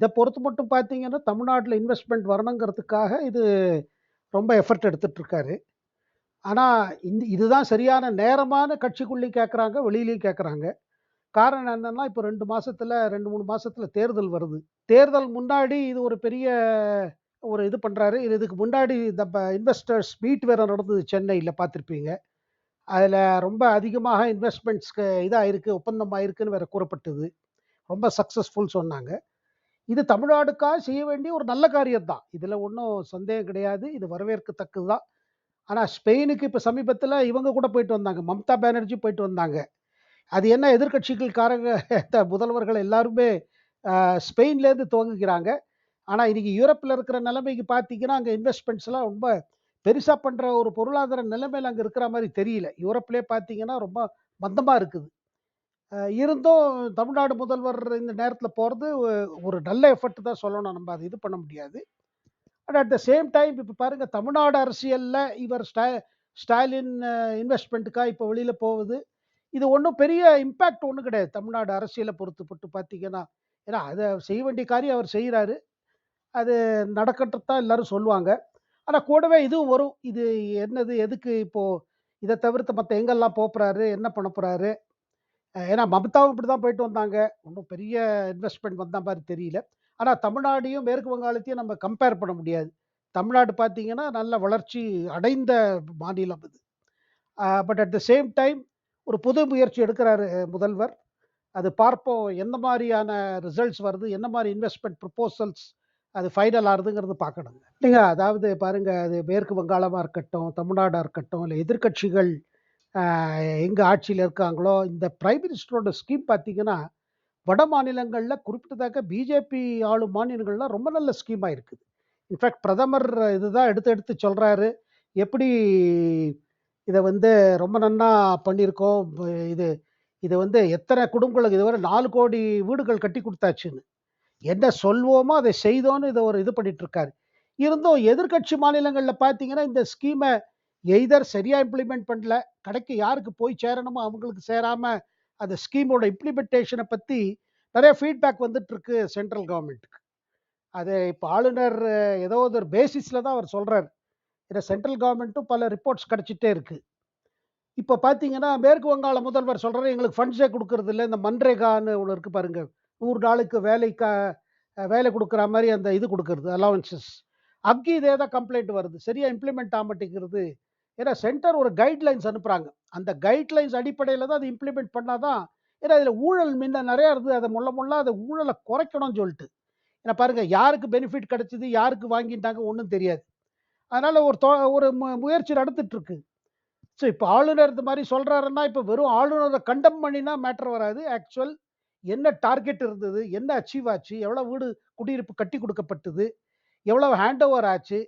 இதை பொறுத்து மட்டும் பார்த்தீங்கன்னா, தமிழ்நாட்டில் இன்வெஸ்ட்மெண்ட் வரணுங்கிறதுக்காக இது ரொம்ப எஃபர்ட் எடுத்துட்டு ஆனால் இந்த இதுதான் சரியான நேரமான கட்சிக்குள்ளேயும் கேட்குறாங்க வெளியிலையும் கேட்குறாங்க காரணம் என்னென்னா இப்போ ரெண்டு மாதத்தில் ரெண்டு மூணு மாதத்தில் தேர்தல் வருது. தேர்தல் முன்னாடி இது ஒரு பெரிய ஒரு இது பண்ணுறாரு இது இதுக்கு முன்னாடி இந்த ப இன்வெஸ்டர்ஸ் மீட் வேறு நடந்தது சென்னையில் பார்த்துருப்பீங்க அதில் ரொம்ப அதிகமாக இன்வெஸ்ட்மெண்ட்ஸ்க்கு இதாகிருக்கு ஒப்பந்தம் ஆயிருக்குன்னு வேறு கூறப்பட்டது. ரொம்ப சக்ஸஸ்ஃபுல் சொன்னாங்க. இது தமிழ்நாடுக்காக செய்ய வேண்டிய ஒரு நல்ல காரியம் தான். இதில் ஒன்றும் சந்தேகம் கிடையாது. இது வரவேற்கத்தக்கது தான். ஆனால் ஸ்பெயினுக்கு இப்போ சமீபத்தில் இவங்க கூட போயிட்டு வந்தாங்க. மம்தா பானர்ஜி போயிட்டு வந்தாங்க. அது என்ன எதிர்க்கட்சிகள்காரங்க முதல்வர்கள் எல்லாருமே ஸ்பெயின்லேருந்து துவங்குகிறாங்க. ஆனால் இன்றைக்கி யூரோப்பில் இருக்கிற நிலைமைக்கு பார்த்தீங்கன்னா, அங்கே இன்வெஸ்ட்மெண்ட்ஸ்லாம் ரொம்ப பெருசாக பண்ணுற ஒரு பொருளாதார நிலைமையில் அங்கே இருக்கிற மாதிரி தெரியல. யூரோப்லேயே பார்த்தீங்கன்னா, ரொம்ப மந்தமாக இருக்குது. இருந்தும் தமிழ்நாடு முதல்வர் இந்த நேரத்தில் போகிறது ஒரு நல்ல எஃபர்ட் தான் சொல்லணும். நம்ம அதை இது பண்ண முடியாது. But at the same time இப்போ பாருங்கள் தமிழ்நாடு அரசியலில் இவர் ஸ்டா ஸ்டாலின் இன்வெஸ்ட்மெண்ட்டுக்காக இப்போ வெளியில் போகுது. இது ஒன்றும் பெரிய இம்பேக்ட் ஒன்றும் கிடையாது. தமிழ்நாடு அரசியலை பொறுத்து பட்டு பார்த்தீங்கன்னா. ஏன்னா, அதை செய்ய வேண்டிய காரியம் அவர் செய்கிறாரு அது நடக்கட்டு தான் எல்லாரும் சொல்லுவாங்க. ஆனால் கூடவே இதுவும் வரும். இது என்னது? எதுக்கு இப்போது இதை தவிர்த்து மற்ற எங்கெல்லாம் போகிறாரு என்ன பண்ண போகிறாரு ஏன்னா மம்தாவும் இப்படிதான் போயிட்டு வந்தாங்க. ஒன்றும் பெரிய இன்வெஸ்ட்மெண்ட் வந்த மாதிரி தெரியல. ஆனால் தமிழ்நாடையும், மேற்கு வங்காளத்தையும் நம்ம கம்பேர் பண்ண முடியாது. தமிழ்நாடு பார்த்தீங்கன்னா, நல்ல வளர்ச்சி அடைந்த மாநிலம் இது. But at the same time ஒரு புது முயற்சி எடுக்கிறாரு முதல்வர். அது பார்ப்போம். எந்த மாதிரியான ரிசல்ட்ஸ் வருது? என்ன மாதிரி இன்வெஸ்ட்மெண்ட் ப்ரொபோசல்ஸ் அது ஃபைனல் ஆகுதுங்கிறது பார்க்கணுங்க. இல்லைங்க அதாவது பாருங்கள் அது மேற்கு வங்காளமாக இருக்கட்டும், தமிழ்நாடாக இருக்கட்டும், இல்லை எதிர்க்கட்சிகள் எங்கள் ஆட்சியில் இருக்காங்களோ, இந்த பிரைம் மினிஸ்டரோட ஸ்கீம் பார்த்தீங்கன்னா, வட மாநிலங்களில் குறிப்பிட்டதாக பிஜேபி ஆளும் மாநிலங்கள்லாம் ரொம்ப நல்ல ஸ்கீமாக இருக்குது. இன்ஃபேக்ட் பிரதமர் இதுதான் எடுத்து எடுத்து சொல்கிறாரு எப்படி இதை வந்து ரொம்ப நன்னா பண்ணியிருக்கோம். இது இது வந்து எத்தனை குடும்பங்களுக்கு இதுவரை 4,00,00,000 வீடுகள் கட்டி கொடுத்தாச்சுன்னு என்ன சொல்வோமோ, அதை செய்தோன்னு இதை ஒரு இது பண்ணிட்டு இருக்காரு. இருந்தும் எதிர்க்கட்சி மாநிலங்களில் பார்த்தீங்கன்னா, இந்த ஸ்கீமை எய்தர் சரியாக இம்ப்ளிமெண்ட் பண்ணல. கடைக்கு யாருக்கு போய் சேரணுமோ அவங்களுக்கு சேராமல் அந்த ஸ்கீமோட இம்ப்ளிமெண்டேஷனை பற்றி நிறைய ஃபீட்பேக் வந்துட்டுருக்கு சென்ட்ரல் கவர்மெண்ட்டுக்கு அது இப்போ ஆளுநர் ஏதோ ஒரு பேசிஸில் தான் அவர் சொல்கிறார் ஏன்னா சென்ட்ரல் கவர்மெண்ட்டும் பல ரிப்போர்ட்ஸ் கிடச்சிட்டே இருக்குது இப்போ பார்த்தீங்கன்னா, மேற்கு வங்காள முதல்வர் சொல்றாரு, எங்களுக்கு ஃபண்ட்ஸே கொடுக்கறது இல்லை இந்த மன்ரேகான்னு ஒன்று இருக்குது பாருங்கள் நூறு நாளுக்கு வேலைக்கா வேலை கொடுக்குற மாதிரி அந்த இது கொடுக்கறது அலவன்சஸ் அங்கே இதே தான் கம்ப்ளைண்ட் வருது. சரியா இம்ப்ளிமெண்ட் ஆக மாட்டேங்கிறது. ஏன்னா சென்டர் ஒரு கைட்லைன்ஸ் அனுப்புகிறாங்க அந்த கைட்லைன்ஸ் அடிப்படையில் தான் அதை இம்ப்ளிமெண்ட் பண்ணால் தான் ஏன்னா அதில் ஊழல் முன்ன நிறையா இருந்தது. அதை முள்ள முள்ள அதை ஊழலை குறைக்கணும்னு சொல்லிட்டு. ஏன்னா பாருங்கள் யாருக்கு பெனிஃபிட் கிடச்சிது யாருக்கு வாங்கிட்டாங்க? ஒன்றும் தெரியாது. அதனால் ஒரு தொ ஒரு மு முயற்சி நடந்துட்டுருக்கு ஸோ இப்போ ஆளுநர் இந்த மாதிரி சொல்கிறாருன்னா இப்போ வெறும் ஆளுநரை கண்டம் பண்ணினா மேட்ரு வராது. ஆக்சுவல் என்ன டார்கெட் இருந்தது? என்ன அச்சீவ் ஆச்சு? எவ்வளோ வீடு குடியிருப்பு கட்டி கொடுக்கப்பட்டது எவ்வளோ ஹேண்ட் ஓவர் ஆச்சு?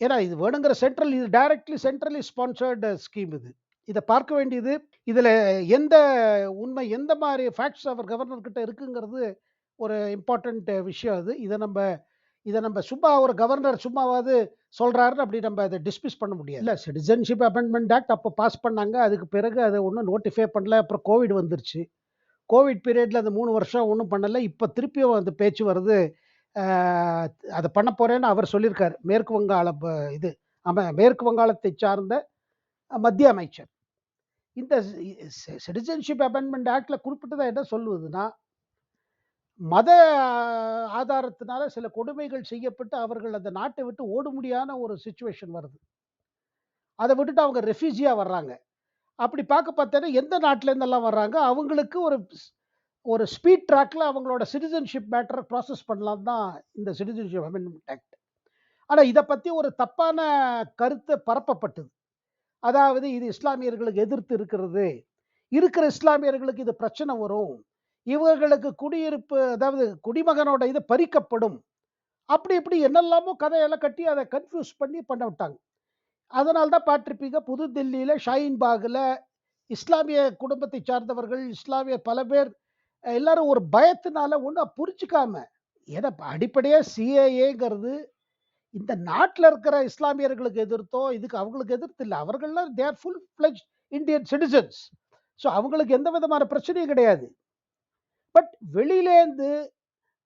ஏன்னா இது வேணுங்கிற சென்ட்ரல் இது டைரக்ட்லி சென்ட்ரலி ஸ்பான்சர்டு ஸ்கீம் இது. இதை பார்க்க வேண்டியது, இதில் எந்த உண்மை எந்த மாதிரி ஃபேக்ட்ஸ் அவர் கவர்னர்கிட்ட இருக்குங்கிறது ஒரு இம்பார்ட்டண்ட் விஷயம் அது. இதை நம்ம இதை நம்ம சும்மா ஒரு கவர்னர் சும்மாவாவது சொல்கிறாருன்னு அப்படி நம்ம அதை டிஸ்மிஸ் பண்ண முடியாது. இல்லை சிட்டிசன்ஷிப் அமெண்ட்மெண்ட் ஆக்ட் அப்போ பாஸ் பண்ணாங்க. அதுக்கு பிறகு அதை ஒன்றும் நோட்டிஃபை பண்ணல. அப்புறம் கோவிட் வந்துருச்சு. கோவிட் பீரியடில் அந்த மூணு வருஷம் ஒன்றும் பண்ணலை இப்போ திருப்பியும் அந்த பேச்சு வருது. அதை பண்ண போகிறேன்னு அவர் சொல்லியிருக்கார் மேற்கு வங்காள இது ஆமா மேற்கு வங்காளத்தை சார்ந்த மத்திய அமைச்சர். இந்த சிட்டிசன்ஷிப் அமெண்ட்மென்ட் ஆக்டில் குறிப்பிட்டதா என்ன சொல்லுவதுன்னா மத ஆதாரத்தினால சில கொடுமைகள் செய்யப்பட்டு அவர்கள் அந்த நாட்டை விட்டு ஓட முடியாத ஒரு சுச்சுவேஷன் வருது. அதை விட்டுட்டு அவங்க ரெஃப்யூஜியாக வர்றாங்க. அப்படி பார்க்க பார்த்தேன்னா, எந்த நாட்டிலேருந்தெல்லாம் வர்றாங்க, அவங்களுக்கு ஒரு ஸ் ஒரு ஸ்பீட் ட்ராக்ல அவங்களோட சிட்டிசன்ஷிப் மேட்டரை ப்ராசஸ் பண்ணலாம் தான் இந்த சிட்டிசன்ஷிப் அமெண்ட்மெண்ட் ஆக்ட். ஆனால் இதை பற்றி ஒரு தப்பான கருத்து பரப்பப்பட்டது. அதாவது இது இஸ்லாமியர்களுக்கு எதிர்த்து இருக்கிறது. இருக்கிற இஸ்லாமியர்களுக்கு இது பிரச்சனை வரும். இவர்களுக்கு குடியிருப்பு அதாவது குடிமகனோட இது பறிக்கப்படும். அப்படி இப்படி என்னெல்லாமோ கதையெல்லாம் கட்டி அதை கன்ஃப்யூஸ் பண்ணி பண்ண விட்டாங்க. அதனால தான் பார்த்திருப்பீங்க புது ஷாயின்பாகில் இஸ்லாமிய குடும்பத்தை சார்ந்தவர்கள், இஸ்லாமிய பல பேர் எல்லாரும் ஒரு பயத்தினால ஒன்றும் புரிஞ்சுக்காம எதை அடிப்படையா சிஏஏங்கிறது இந்த நாட்டுல இருக்கிற இஸ்லாமியர்களுக்கு எதிர்த்தோ, இதுக்கு அவங்களுக்கு எதிர்த்து இல்ல. அவர்கள்லாம் they full fledge Indian citizens. So அவங்களுக்கு எந்த விதமான பிரச்சனையும் கிடையாது. பட் வெளியிலேருந்து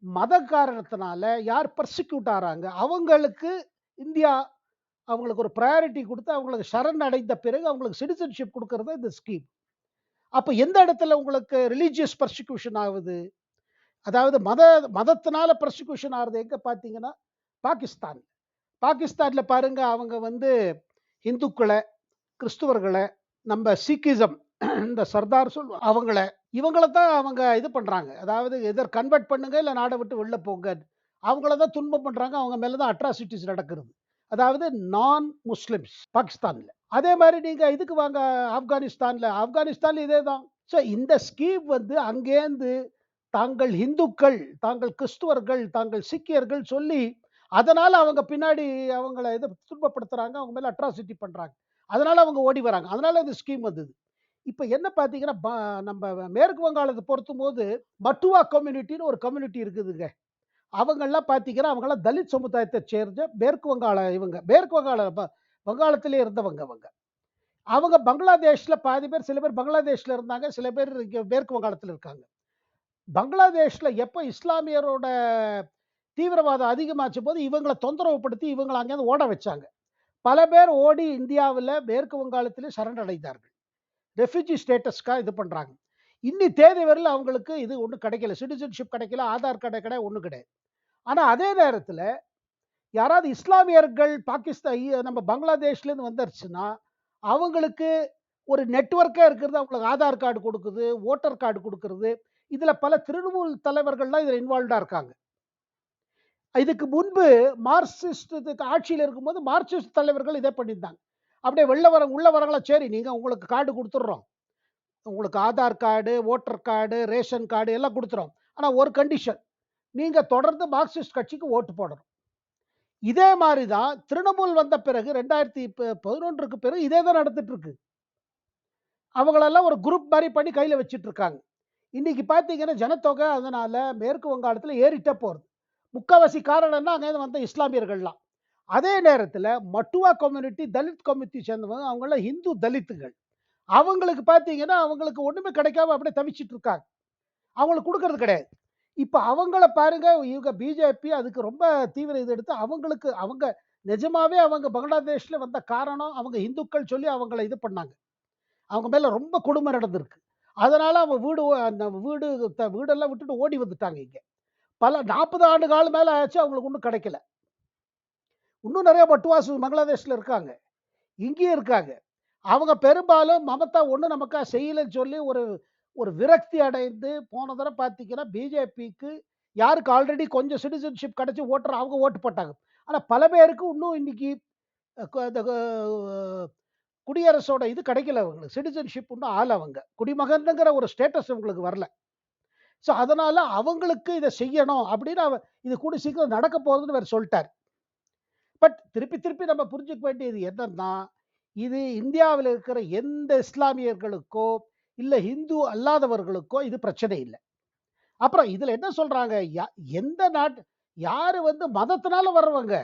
மத காரணத்தினால யார் பர்சிக்யூட் ஆறாங்க அவங்களுக்கு இந்தியா அவங்களுக்கு ஒரு ப்ரையாரிட்டி கொடுத்து அவங்களுக்கு சரண் அடைந்த பிறகு அவங்களுக்கு சிட்டிசன்ஷிப் கொடுக்கறது இந்த ஸ்கீம் அப்போ எந்த இடத்துல உங்களுக்கு ரிலீஜியஸ் பர்சிக்யூஷன் ஆகுது? அதாவது மத மதத்தினால பர்சிக்யூஷன் ஆகுது எங்கே பார்த்தீங்கன்னா பாகிஸ்தான். பாகிஸ்தானில் பாருங்கள் அவங்க வந்து இந்துக்களை கிறிஸ்துவர்களை நம்ம சீக்கிசம் இந்த சர்தார் சொல் அவங்கள இவங்கள தான் அவங்க இது பண்ணுறாங்க அதாவது எதர் கன்வெர்ட் பண்ணுங்க இல்லை நாடை விட்டு வெளில போங்க. அவங்கள தான் துன்பம் பண்ணுறாங்க அவங்க மேலே தான் அட்ராசிட்டிஸ் நடக்கிறது அதாவது நான் முஸ்லிம்ஸ் பாகிஸ்தானில். அதே மாதிரி நீங்கள் இதுக்கு வாங்க ஆப்கானிஸ்தானில். ஆப்கானிஸ்தானில் இதே தான் ஸோ இந்த ஸ்கீம் வந்து அங்கேருந்து தாங்கள் இந்துக்கள் தாங்கள் கிறிஸ்துவர்கள் தாங்கள் சீக்கியர்கள் சொல்லி அதனால் அவங்க பின்னாடி அவங்கள இது துன்பப்படுத்துகிறாங்க அவங்க மேலே அட்ராசிட்டி பண்ணுறாங்க அதனால் அவங்க ஓடி வராங்க. அதனால் இந்த ஸ்கீம் வந்தது. இப்போ என்ன பார்த்தீங்கன்னா நம்ம மேற்கு வங்காளத்தை பொறுத்தும் போது மட்டுவா கம்யூனிட்டின்னு ஒரு கம்யூனிட்டி இருக்குதுங்க. அவங்கெல்லாம் பார்த்தீங்கன்னா அவங்களாம் தலித் சமுதாயத்தை சேர்ந்த மேற்கு வங்காள இவங்க. மேற்கு வங்காள வங்காளத்திலே இருந்தவங்க அவங்க. அவங்க பங்களாதேஷில் பாதி பேர் சில பேர் பங்களாதேஷில் இருந்தாங்க சில பேர் மேற்கு வங்காளத்தில் இருக்காங்க. பங்களாதேஷில் எப்போ இஸ்லாமியரோட தீவிரவாதம் அதிகமாச்சு போது இவங்களை தொந்தரவுப்படுத்தி இவங்களை அங்கேருந்து ஓட வச்சாங்க. பல பேர் ஓடி இந்தியாவில் மேற்கு வங்காளத்திலே சரணடைந்தார்கள். ரெஃப்யூஜி ஸ்டேட்டஸ்க்காக இது பண்ணுறாங்க இன்னி தேதி வரையில் அவங்களுக்கு இது ஒன்றும் கிடைக்கல. சிட்டிசன்ஷிப் கிடைக்கல ஆதார் கார்டு கிடையாது ஒன்றும் கிடையாது ஆனால் அதே நேரத்தில் யாராவது இஸ்லாமியர்கள் பாகிஸ்தான் நம்ம பங்களாதேஷ்லேருந்து வந்துருச்சுன்னா அவங்களுக்கு ஒரு நெட்ஒர்க்காக இருக்கிறது அவங்களுக்கு ஆதார் கார்டு கொடுக்குது ஓட்டர் கார்டு கொடுக்குறது இதில் பல திரிணாமுல் தலைவர்கள்லாம் இதில் இன்வால்வ்டாக இருக்காங்க. இதுக்கு முன்பு மார்க்சிஸ்டத்துக்கு ஆட்சியில் இருக்கும்போது மார்க்சிஸ்ட் தலைவர்கள் இதே பண்ணியிருந்தாங்க. அப்படியே வெளில வர உள்ள வரங்களா சரி நீங்கள் உங்களுக்கு கார்டு கொடுத்துட்றோம். உங்களுக்கு Aadhaar card voter card ration card எல்லாம் கொடுத்துறோம். ஆனால் ஒரு கண்டிஷன் நீங்கள் தொடர்ந்து மார்க்சிஸ்ட் கட்சிக்கு ஓட்டு போடணும். இதே மாதிரி தான் திரிணாமுல் வந்த பிறகு ரெண்டாயிரத்தி பதினொன்றுக்கு பிறகு இதே தான் நடந்துட்டு இருக்கு அவங்களெல்லாம் ஒரு குரூப் மாதிரி பண்ணி கையில் வச்சிட்டு இருக்காங்க இன்னைக்கு பார்த்தீங்கன்னா ஜனத்தொகை அதனால மேற்கு வங்காளத்தில் ஏறிட்டே போகிறது முக்கால்வாசி காரணம்னா அங்கே வந்த இஸ்லாமியர்கள்லாம். அதே நேரத்தில் மட்டுவா கம்யூனிட்டி தலித் கம்யூனிட்டி சேர்ந்தவங்க அவங்களாம் இந்து தலித்துகள். அவங்களுக்கு பார்த்தீங்கன்னா அவங்களுக்கு ஒன்றுமே கிடைக்காம அப்படியே தவிச்சிட்டு இருக்காங்க அவங்களுக்கு கொடுக்கறது கிடையாது. இப்போ அவங்கள பாருங்க இவங்க பிஜேபி அதுக்கு ரொம்ப தீவிர இது எடுத்து அவங்களுக்கு அவங்க நிஜமாவே அவங்க பங்களாதேஷ்ல வந்த காரணம் அவங்க இந்துக்கள் சொல்லி அவங்கள இது பண்ணாங்க. அவங்க மேல ரொம்ப கொடுமை நடந்திருக்கு. அதனால அவங்க வீடு அந்த வீடு த- வீடெல்லாம் விட்டுட்டு ஓடி வந்துட்டாங்க இங்கே. பல நாற்பது ஆண்டு காலம் மேலே ஆச்சு அவங்களுக்கு ஒன்றும் கிடைக்கல. இன்னும் நிறைய பட்டுவாசு பங்களாதேஷ்ல இருக்காங்க. இங்கேயும் இருக்காங்க. அவங்க பெரும்பாலும் மமதா ஒன்று நமக்கா செய்யலைன்னு சொல்லி ஒரு ஒரு விரக்தி அடைந்து போன தடவை பார்த்தீங்கன்னா பிஜேபிக்கு யாருக்கு ஆல்ரெடி கொஞ்சம் சிட்டிசன்ஷிப் கிடைச்சி ஓட்டுற அவங்க ஓட்டு போட்டாங்க. ஆனால் பல பேருக்கு இன்னும் இன்னைக்கு இந்த குடியரசோட இது கிடைக்கல அவங்களுக்கு. சிட்டிசன்ஷிப் இன்னும் ஆள் அவங்க. குடிமகன்ங்கிற ஒரு ஸ்டேட்டஸ் அவங்களுக்கு வரல. ஸோ அதனால் அவங்களுக்கு இதை செய்யணும் அப்படின்னு அவ இது கூட சீக்கிரம் நடக்க போகுதுன்னு அவர் சொல்லிட்டார். பட் திருப்பி திருப்பி நம்ம புரிஞ்சுக்க வேண்டியது என்னன்னா இது இந்தியாவில் இருக்கிற எந்த இஸ்லாமியர்களுக்கோ இல்லை ஹிந்து அல்லாதவர்களுக்கோ இது பிரச்சனை இல்லை. அப்புறம் இதில் என்ன சொல்றாங்க? எந்த நாட்டு யாரு வந்து மதத்தினால வர்றவங்க?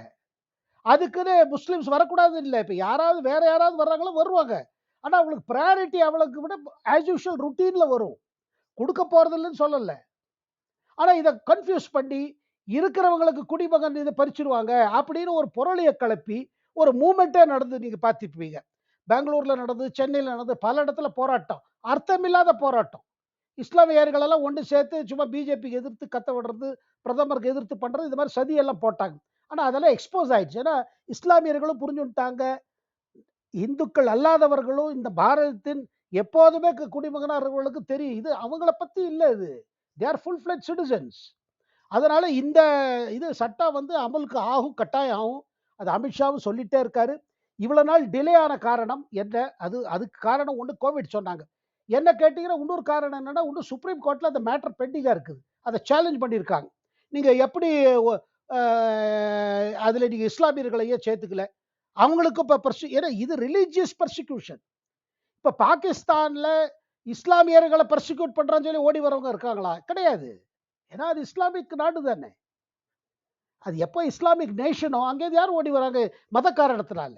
அதுக்குன்னு முஸ்லிம்ஸ் வரக்கூடாது இல்லை. இப்போ யாராவது வேற யாராவது வர்றாங்களோ வருவாங்க. ஆனால் அவங்களுக்கு ப்ரையாரிட்டி அவளுக்கு விட ஆஸ் யூஷுவல் ருட்டீனில் வரும். கொடுக்க போகிறதில்லன்னு சொல்லலை. ஆனால் இதை கன்ஃபியூஸ் பண்ணி இருக்கிறவங்களுக்கு குடிமகன் இதை பறிச்சிருவாங்க அப்படின்னு ஒரு பொருளையை கிளப்பி ஒரு மூமெண்ட்டே நடந்து நீங்கள் பார்த்துப்பீங்க பெங்களூரில் நடந்தது சென்னையில் நடந்தது பல இடத்துல போராட்டம். அர்த்தமில்லாத போராட்டம். இஸ்லாமியர்களெல்லாம் ஒன்று சேர்த்து சும்மா பிஜேபிக்கு எதிர்த்து கத்த விடுறது பிரதமருக்கு எதிர்த்து பண்ணுறது இது மாதிரி சதியெல்லாம் போட்டாங்க. ஆனால் அதெல்லாம் எக்ஸ்போஸ் ஆயிடுச்சு. ஏன்னா இஸ்லாமியர்களும் புரிஞ்சுட்டாங்க இந்துக்கள் அல்லாதவர்களும் இந்த பாரதத்தின் எப்போதுமே குடிமகனார்களுக்கு தெரியும். இது அவங்கள பற்றி இல்லை இது. They are full fledged citizens அதனால இந்த இது சட்டம் வந்து அமலுக்கு ஆகும் கட்டாயம் ஆகும். அது அமித்ஷாவும் சொல்லிட்டே இருக்காரு. இவ்வளோ நாள் டிலே ஆன காரணம் என்ன? அது அதுக்கு காரணம் ஒன்று கோவிட் சொன்னாங்க. என்ன கேட்டீங்கன்னா இன்னொரு காரணம் என்னன்னா இன்னும் சுப்ரீம் கோர்ட்டில் அந்த மேட்டர் பெண்டிங்காக இருக்குது. அதை சேலஞ்ச் பண்ணியிருக்காங்க. நீங்க எப்படி அதில் நீங்கள் அதுல நீங்க இஸ்லாமியர்களையே சேர்த்துக்கல? அவங்களுக்கு இப்போ பர்சி ஏன்னா இது ரிலீஜியஸ் பர்சிக்யூஷன் இப்போ பாகிஸ்தானில் இஸ்லாமியர்களை பர்சிக்யூட் பண்ணுறான்னு சொல்லி ஓடி வரவங்க இருக்காங்களா? கிடையாது. ஏன்னா அது இஸ்லாமிக் நாடு தானே. அது எப்போ இஸ்லாமிக் நேஷனோ அங்கேருந்து யார் ஓடி வராங்க? மத காரணத்தினால